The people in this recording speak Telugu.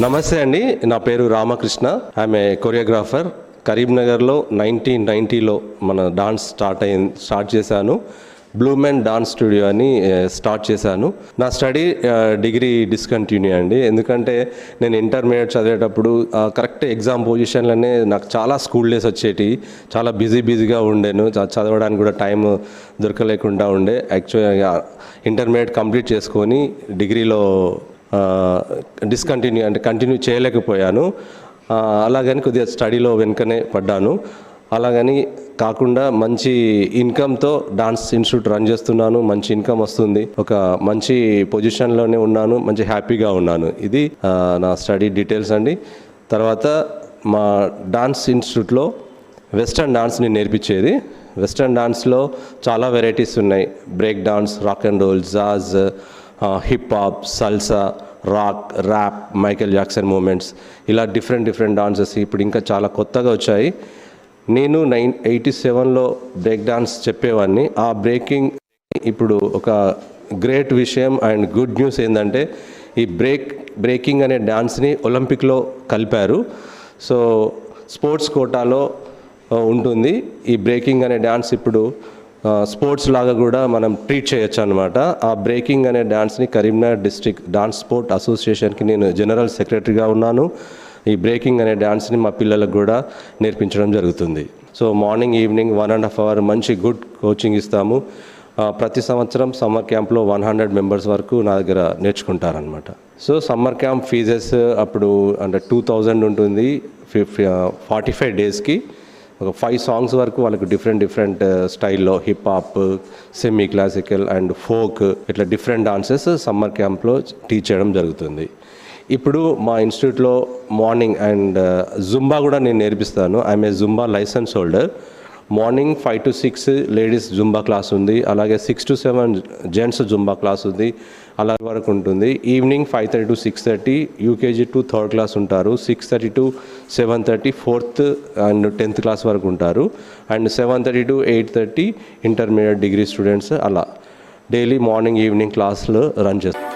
నమస్తే అండి నా పేరు రామకృష్ణ. ఆమె కొరియోగ్రాఫర్. కరీంనగర్లో నైన్టీన్ నైంటీలో మన డాన్స్ స్టార్ట్ అయింది స్టార్ట్ చేశాను. బ్లూమెన్ డాన్స్ స్టూడియో అని స్టార్ట్ చేశాను. నా స్టడీ డిగ్రీ డిస్కంటిన్యూ అండి. ఎందుకంటే నేను ఇంటర్మీడియట్ చదివేటప్పుడు కరెక్ట్ ఎగ్జామ్ పొజిషన్లోనే నాకు చాలా స్కూల్ డేస్ వచ్చేటి. చాలా బిజీ బిజీగా ఉండేను. చదవడానికి కూడా టైం దొరకలేకుండా ఉండే. యాక్చువల్గా ఇంటర్మీడియట్ కంప్లీట్ చేసుకొని డిగ్రీలో డిస్కంటిన్యూ అంటే కంటిన్యూ చేయలేకపోయాను. అలాగని కొద్దిగా స్టడీలో వెనుకనే పడ్డాను. అలాగని కాకుండా మంచి ఇన్కమ్తో డాన్స్ ఇన్స్టిట్యూట్ రన్ చేస్తున్నాను. మంచి ఇన్కమ్ వస్తుంది. ఒక మంచి పొజిషన్లోనే ఉన్నాను. మంచి హ్యాపీగా ఉన్నాను. ఇది నా స్టడీ డీటెయిల్స్ అండి. తర్వాత మా డాన్స్ ఇన్స్టిట్యూట్లో వెస్టర్న్ డాన్స్ని నేర్పించేది. వెస్టర్న్ డాన్స్లో చాలా వెరైటీస్ ఉన్నాయి. Break dance rock and roll jazz hip hop salsa rock rap Michael Jackson moments ఇలా డిఫరెంట్ డిఫరెంట్ డాన్సెస్ ఇప్పుడు ఇంకా చాలా కొత్తగా వచ్చాయి. నేను నైన్ ఎయిటీ సెవెన్లో బ్రేక్ డాన్స్ చెప్పేవాడిని ఆ బ్రేకింగ్ ఇప్పుడు ఒక గ్రేట్ విషయం అండ్ గుడ్ న్యూస్ ఏంటంటే ఈ బ్రేక్ బ్రేకింగ్ అనే డాన్స్ని ఒలింపిక్లో కలిపారు. సో స్పోర్ట్స్ కోటాలో ఉంటుంది. ఈ బ్రేకింగ్ అనే డాన్స్ ఇప్పుడు స్పోర్ట్స్ లాగా కూడా మనం ట్రీట్ చేయొచ్చు అనమాట ఆ బ్రేకింగ్ అనే డ్యాన్స్ని కరీంనగర్ డిస్ట్రిక్ట్ డాన్స్ స్పోర్ట్ అసోసియేషన్కి నేను జనరల్ సెక్రటరీగా ఉన్నాను. ఈ బ్రేకింగ్ అనే డ్యాన్స్ని మా పిల్లలకు కూడా నేర్పించడం జరుగుతుంది. So morning evening one and half hour మంచి గుడ్ కోచింగ్ ఇస్తాము. ప్రతి సంవత్సరం సమ్మర్ క్యాంప్లో వన్ హండ్రెడ్ మెంబర్స్ వరకు నా దగ్గర నేర్చుకుంటారనమాట సో సమ్మర్ క్యాంప్ ఫీజెస్ అప్పుడు అంటే టూ థౌజండ్ ఉంటుంది ఫార్టీ ఫైవ్ డేస్కి. ఒక ఫైవ్ సాంగ్స్ వరకు వాళ్ళకి డిఫరెంట్ డిఫరెంట్ స్టైల్లో hip hop semi classical and folk ఇట్లా డిఫరెంట్ డాన్సెస్ సమ్మర్ క్యాంప్లో టీచ్ చేయడం జరుగుతుంది. ఇప్పుడు మా ఇన్స్టిట్యూట్లో మార్నింగ్ అండ్ జుంబా కూడా నేను నేర్పిస్తాను. I'm a Zumba licence holder morning five to six ladies Zumba class ఉంది. అలాగే six to seven gents Zumba class ఉంది. అలా వరకు ఉంటుంది. Evening five thirty to six thirty UKG to third class ఉంటారు. Six thirty to seven thirty fourth and tenth class వరకు ఉంటారు. And seven thirty to eight thirty intermediate degree students అలా డైలీ మార్నింగ్ ఈవినింగ్ క్లాసులు రన్ చేస్తారు.